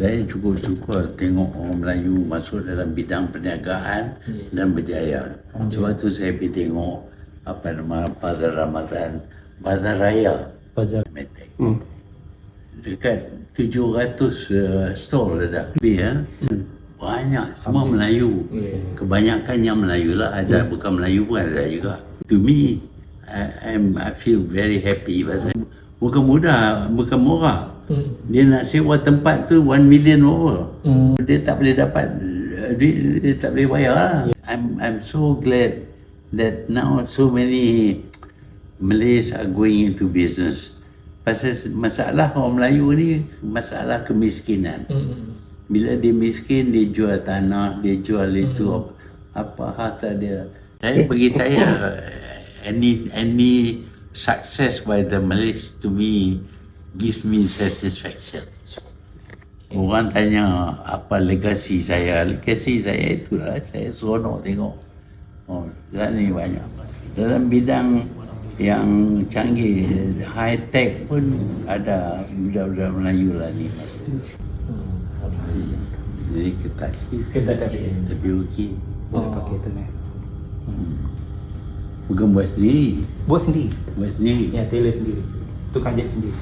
Saya cukup suka tengok orang Melayu masuk dalam bidang perniagaan dan berjaya. Sebab tu saya pergi tengok apa nama Bazar Ramadan, Bazar Raya Bazar. Metek. Hmm. Dekat 700 uh, stall ada. Lebih ya. Banyak semua Melayu. Kebanyakan yang Melayu lah. Ada bukan Melayu pun ada juga. To me, I, I'm, I feel very happy pasal bukan mudah, bukan murah. Dia nak sewa tempat tu 1 million over. Dia tak boleh dapat uh, duit, dia tak boleh bayar lah. I'm, I'm so glad that now so many Malays are going into business. Pasal masalah orang Melayu ni masalah kemiskinan. Bila dia miskin, dia jual tanah, dia jual itu apa harta dia. Saya bagi saya any any success by the Malays to me gives me satisfaction. Orang tanya apa legasi saya. Legasi saya itulah saya seronok tengok. Oh, dan ni banyak. Dalam bidang yang canggih, high tech pun ada budak-budak Melayu lah ni. Jadi ketat sikit. Ketat sikit. Tapi okey. Boleh pakai tenang. Pegang buat sendiri. Buat sendiri? Buat sendiri. Ya, tailor sendiri. Tukang jet sendiri.